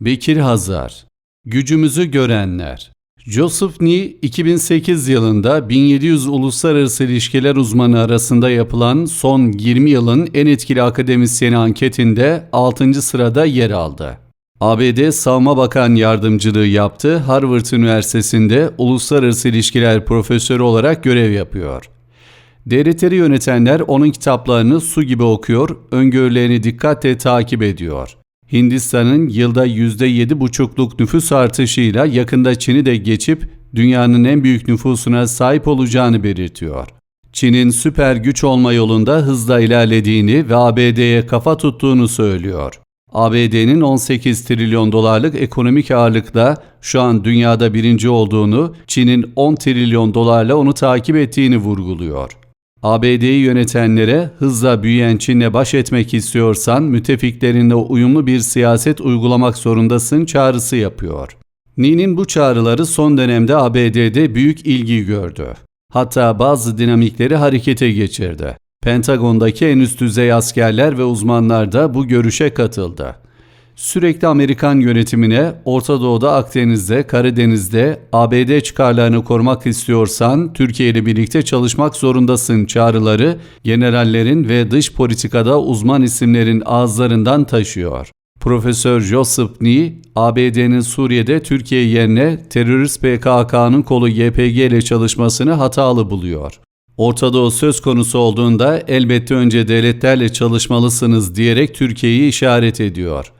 Bekir Hazar Gücümüzü Görenler Joseph Nee, 2008 yılında 1700 uluslararası ilişkiler uzmanı arasında yapılan son 20 yılın en etkili akademisyeni anketinde 6. sırada yer aldı. ABD Savunma Bakan Yardımcılığı yaptı, Harvard Üniversitesi'nde uluslararası ilişkiler profesörü olarak görev yapıyor. Devletleri yönetenler onun kitaplarını su gibi okuyor, öngörülerini dikkatle takip ediyor. Hindistan'ın yılda %7,5'luk nüfus artışıyla yakında Çin'i de geçip dünyanın en büyük nüfusuna sahip olacağını belirtiyor. Çin'in süper güç olma yolunda hızla ilerlediğini ve ABD'ye kafa tuttuğunu söylüyor. ABD'nin 18 trilyon dolarlık ekonomik ağırlıkla şu an dünyada birinci olduğunu, Çin'in 10 trilyon dolarla onu takip ettiğini vurguluyor. ABD'yi yönetenlere hızla büyüyen Çin'le baş etmek istiyorsan müttefiklerinle uyumlu bir siyaset uygulamak zorundasın çağrısı yapıyor. Ni'nin bu çağrıları son dönemde ABD'de büyük ilgi gördü. Hatta bazı dinamikleri harekete geçirdi. Pentagon'daki en üst düzey askerler ve uzmanlar da bu görüşe katıldı. Sürekli Amerikan yönetimine Orta Doğu'da Akdeniz'de, Karadeniz'de ABD çıkarlarını korumak istiyorsan Türkiye ile birlikte çalışmak zorundasın çağrıları generallerin ve dış politikada uzman isimlerin ağızlarından taşıyor. Profesör Joseph Nee, ABD'nin Suriye'de Türkiye yerine terörist PKK'nın kolu YPG ile çalışmasını hatalı buluyor. Orta Doğu söz konusu olduğunda elbette önce devletlerle çalışmalısınız diyerek Türkiye'yi işaret ediyor.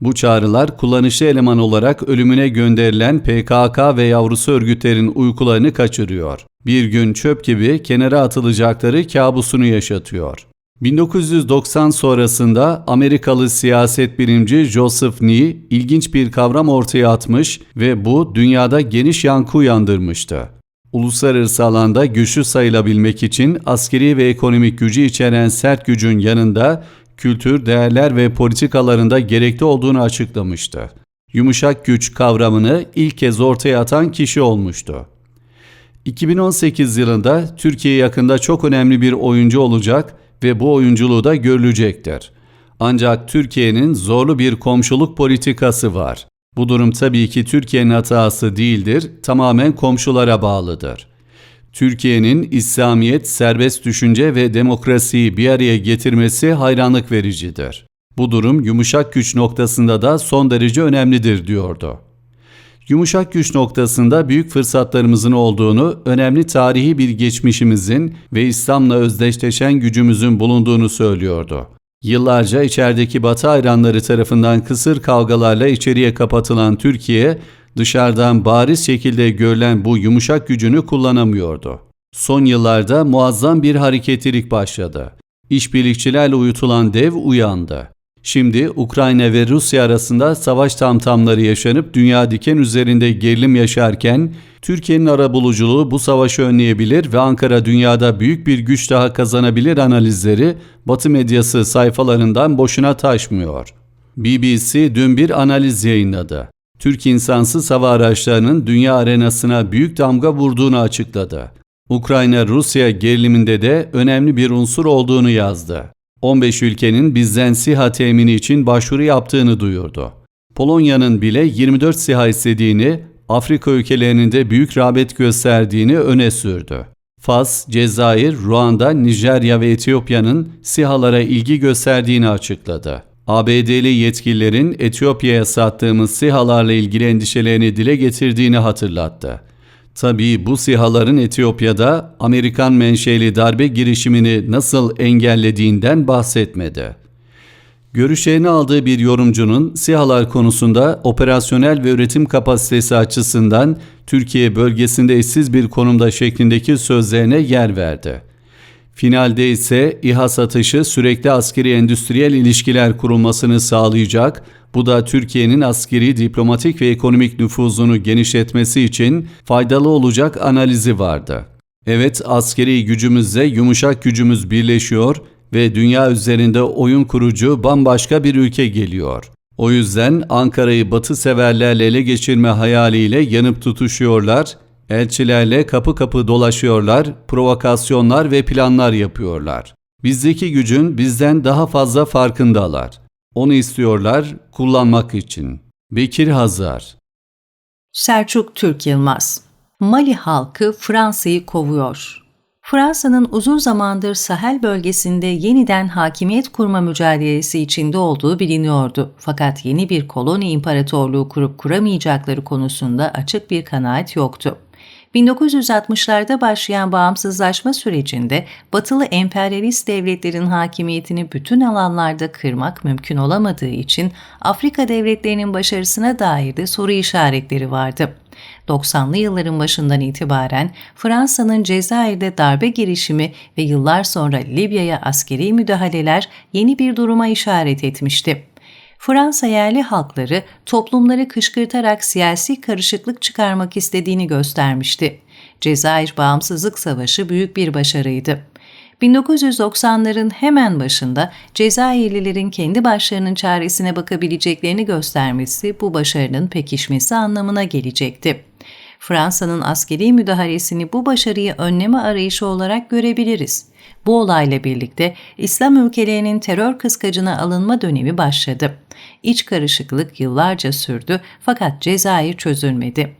Bu çağrılar kullanışlı eleman olarak ölümüne gönderilen PKK ve yavrusu örgütlerin uykularını kaçırıyor. Bir gün çöp gibi kenara atılacakları kabusunu yaşatıyor. 1990 sonrasında Amerikalı siyaset bilimci Joseph Nee ilginç bir kavram ortaya atmış ve bu dünyada geniş yankı uyandırmıştı. Uluslararası alanda güçlü sayılabilmek için askeri ve ekonomik gücü içeren sert gücün yanında kültür, değerler ve politikalarında gerekli olduğunu açıklamıştı. Yumuşak güç kavramını ilk kez ortaya atan kişi olmuştu. 2018 yılında Türkiye yakında çok önemli bir oyuncu olacak ve bu oyunculuğu da görülecektir. Ancak Türkiye'nin zorlu bir komşuluk politikası var. Bu durum tabii ki Türkiye'nin hatası değildir, tamamen komşulara bağlıdır. Türkiye'nin İslamiyet, serbest düşünce ve demokrasiyi bir araya getirmesi hayranlık vericidir. Bu durum yumuşak güç noktasında da son derece önemlidir diyordu. Yumuşak güç noktasında büyük fırsatlarımızın olduğunu, önemli tarihi bir geçmişimizin ve İslam'la özdeşleşen gücümüzün bulunduğunu söylüyordu. Yıllarca içerideki Batı hayranları tarafından kısır kavgalarla içeriye kapatılan Türkiye, dışarıdan bariz şekilde görülen bu yumuşak gücünü kullanamıyordu. Son yıllarda muazzam bir hareketlilik başladı. İşbirlikçilerle uyutulan dev uyandı. Şimdi Ukrayna ve Rusya arasında savaş tamtamları yaşanıp dünya diken üzerinde gerilim yaşarken Türkiye'nin arabuluculuğu bu savaşı önleyebilir ve Ankara dünyada büyük bir güç daha kazanabilir analizleri Batı medyası sayfalarından boşuna taşmıyor. BBC dün bir analiz yayınladı. Türk insansız hava araçlarının dünya arenasına büyük damga vurduğunu açıkladı. Ukrayna-Rusya geriliminde de önemli bir unsur olduğunu yazdı. 15 ülkenin bizden SİHA temini için başvuru yaptığını duyurdu. Polonya'nın bile 24 SİHA istediğini, Afrika ülkelerinin de büyük rağbet gösterdiğini öne sürdü. Fas, Cezayir, Ruanda, Nijerya ve Etiyopya'nın SİHA'lara ilgi gösterdiğini açıkladı. ABD'li yetkililerin Etiyopya'ya sattığımız SİHA'larla ilgili endişelerini dile getirdiğini hatırlattı. Tabii bu SİHA'ların Etiyopya'da Amerikan menşeli darbe girişimini nasıl engellediğinden bahsetmedi. Görüşlerini aldığı bir yorumcunun SİHA'lar konusunda operasyonel ve üretim kapasitesi açısından Türkiye bölgesinde eşsiz bir konumda şeklindeki sözlerine yer verdi. Finalde ise İHA satışı sürekli askeri endüstriyel ilişkiler kurulmasını sağlayacak, bu da Türkiye'nin askeri, diplomatik ve ekonomik nüfuzunu genişletmesi için faydalı olacak analizi vardı. Evet askeri gücümüzle yumuşak gücümüz birleşiyor ve dünya üzerinde oyun kurucu bambaşka bir ülke geliyor. O yüzden Ankara'yı batı severlerle ele geçirme hayaliyle yanıp tutuşuyorlar, elçilerle kapı kapı dolaşıyorlar, provokasyonlar ve planlar yapıyorlar. Bizdeki gücün bizden daha fazla farkındalar. Onu istiyorlar kullanmak için. Bekir Hazar Selçuk Türk Yılmaz Mali halkı Fransa'yı kovuyor. Fransa'nın uzun zamandır Sahel bölgesinde yeniden hakimiyet kurma mücadelesi içinde olduğu biliniyordu. Fakat yeni bir koloni imparatorluğu kurup kuramayacakları konusunda açık bir kanaat yoktu. 1960'larda başlayan bağımsızlaşma sürecinde batılı emperyalist devletlerin hakimiyetini bütün alanlarda kırmak mümkün olamadığı için Afrika devletlerinin başarısına dair de soru işaretleri vardı. 90'lı yılların başından itibaren Fransa'nın Cezayir'de darbe girişimi ve yıllar sonra Libya'ya askeri müdahaleler yeni bir duruma işaret etmişti. Fransa yerli halkları toplumları kışkırtarak siyasi karışıklık çıkarmak istediğini göstermişti. Cezayir Bağımsızlık Savaşı büyük bir başarıydı. 1990'ların hemen başında Cezayirlilerin kendi başlarının çaresine bakabileceklerini göstermesi bu başarının pekişmesi anlamına gelecekti. Fransa'nın askeri müdahalesini bu başarıyı önleme arayışı olarak görebiliriz. Bu olayla birlikte İslam ülkelerinin terör kıskacına alınma dönemi başladı. İç karışıklık yıllarca sürdü fakat Cezayir çözülmedi.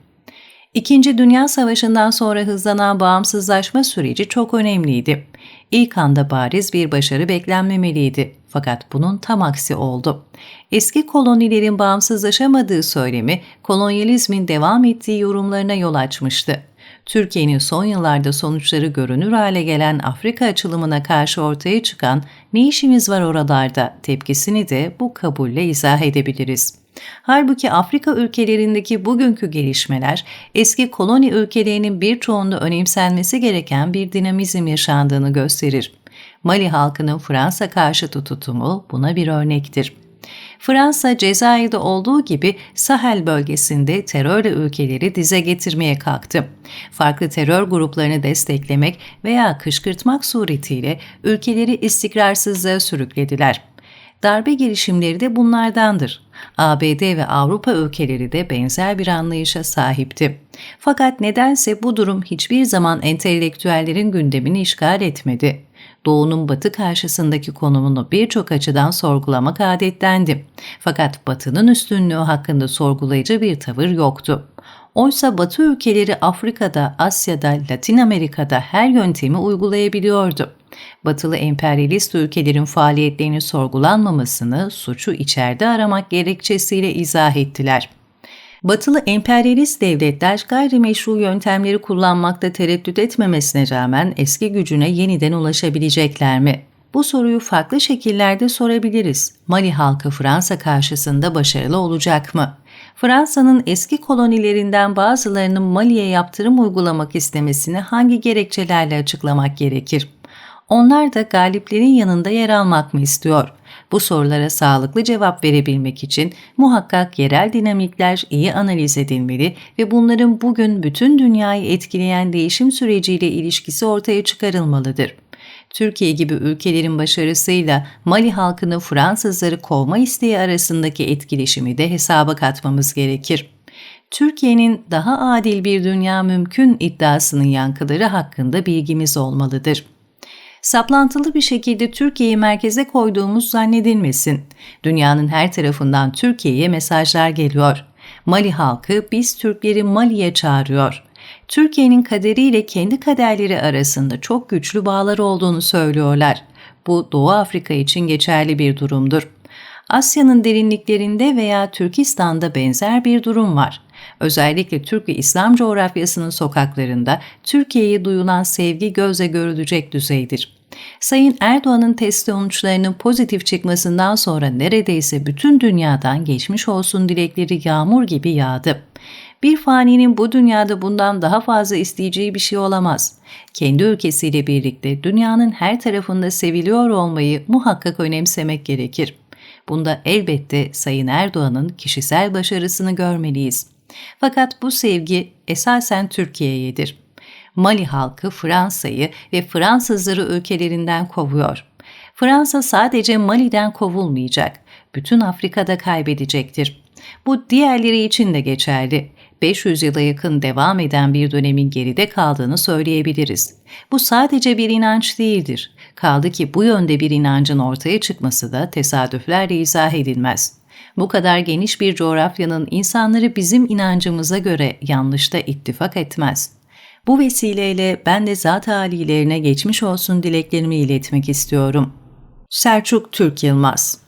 İkinci Dünya Savaşı'ndan sonra hızlanan bağımsızlaşma süreci çok önemliydi. İlk anda bariz bir başarı beklenmemeliydi. Fakat bunun tam aksi oldu. Eski kolonilerin bağımsızlaşamadığı söylemi kolonyalizmin devam ettiği yorumlarına yol açmıştı. Türkiye'nin son yıllarda sonuçları görünür hale gelen Afrika açılımına karşı ortaya çıkan ne işimiz var oralarda tepkisini de bu kabulle izah edebiliriz. Halbuki Afrika ülkelerindeki bugünkü gelişmeler eski koloni ülkelerinin birçoğunda önemsenmesi gereken bir dinamizm yaşandığını gösterir. Mali halkının Fransa karşıtı tutumu buna bir örnektir. Fransa, Cezayir'de olduğu gibi Sahel bölgesinde terörle ülkeleri dize getirmeye kalktı. Farklı terör gruplarını desteklemek veya kışkırtmak suretiyle ülkeleri istikrarsızlığa sürüklediler. Darbe girişimleri de bunlardandır. ABD ve Avrupa ülkeleri de benzer bir anlayışa sahipti. Fakat nedense bu durum hiçbir zaman entelektüellerin gündemini işgal etmedi. Doğu'nun Batı karşısındaki konumunu birçok açıdan sorgulamak adettendi. Fakat Batı'nın üstünlüğü hakkında sorgulayıcı bir tavır yoktu. Oysa Batı ülkeleri Afrika'da, Asya'da, Latin Amerika'da her yöntemi uygulayabiliyordu. Batılı emperyalist ülkelerin faaliyetlerini sorgulanmamasını suçu içeride aramak gerekçesiyle izah ettiler. Batılı emperyalist devletler gayrimeşru yöntemleri kullanmakta tereddüt etmemesine rağmen eski gücüne yeniden ulaşabilecekler mi? Bu soruyu farklı şekillerde sorabiliriz. Mali halkı Fransa karşısında başarılı olacak mı? Fransa'nın eski kolonilerinden bazılarının Mali'ye yaptırım uygulamak istemesini hangi gerekçelerle açıklamak gerekir? Onlar da galiplerin yanında yer almak mı istiyor? Bu sorulara sağlıklı cevap verebilmek için muhakkak yerel dinamikler iyi analiz edilmeli ve bunların bugün bütün dünyayı etkileyen değişim süreciyle ilişkisi ortaya çıkarılmalıdır. Türkiye gibi ülkelerin başarısıyla Mali halkının Fransızları kovma isteği arasındaki etkileşimi de hesaba katmamız gerekir. Türkiye'nin daha adil bir dünya mümkün iddiasının yankıları hakkında bilgimiz olmalıdır saplantılı bir şekilde Türkiye'yi merkeze koyduğumuz zannedilmesin. Dünyanın her tarafından Türkiye'ye mesajlar geliyor. Mali halkı biz Türkleri Mali'ye çağırıyor. Türkiye'nin kaderiyle kendi kaderleri arasında çok güçlü bağlar olduğunu söylüyorlar. Bu Doğu Afrika için geçerli bir durumdur. Asya'nın derinliklerinde veya Türkistan'da benzer bir durum var. Özellikle Türk ve İslam coğrafyasının sokaklarında Türkiye'ye duyulan sevgi gözle görülecek düzeydir. Sayın Erdoğan'ın test sonuçlarının pozitif çıkmasından sonra neredeyse bütün dünyadan geçmiş olsun dilekleri yağmur gibi yağdı. Bir faninin bu dünyada bundan daha fazla isteyeceği bir şey olamaz. Kendi ülkesiyle birlikte dünyanın her tarafında seviliyor olmayı muhakkak önemsemek gerekir. Bunda elbette Sayın Erdoğan'ın kişisel başarısını görmeliyiz. Fakat bu sevgi esasen Türkiye'yedir. Mali halkı Fransa'yı ve Fransızları ülkelerinden kovuyor. Fransa sadece Mali'den kovulmayacak, bütün Afrika'da kaybedecektir. Bu diğerleri için de geçerli. 500 yıla yakın devam eden bir dönemin geride kaldığını söyleyebiliriz. Bu sadece bir inanç değildir. Kaldı ki bu yönde bir inancın ortaya çıkması da tesadüflerle izah edilmez. Bu kadar geniş bir coğrafyanın insanları bizim inancımıza göre yanlışta ittifak etmez. Bu vesileyle ben de zat halilerine geçmiş olsun dileklerimi iletmek istiyorum. Selçuk Türk Yılmaz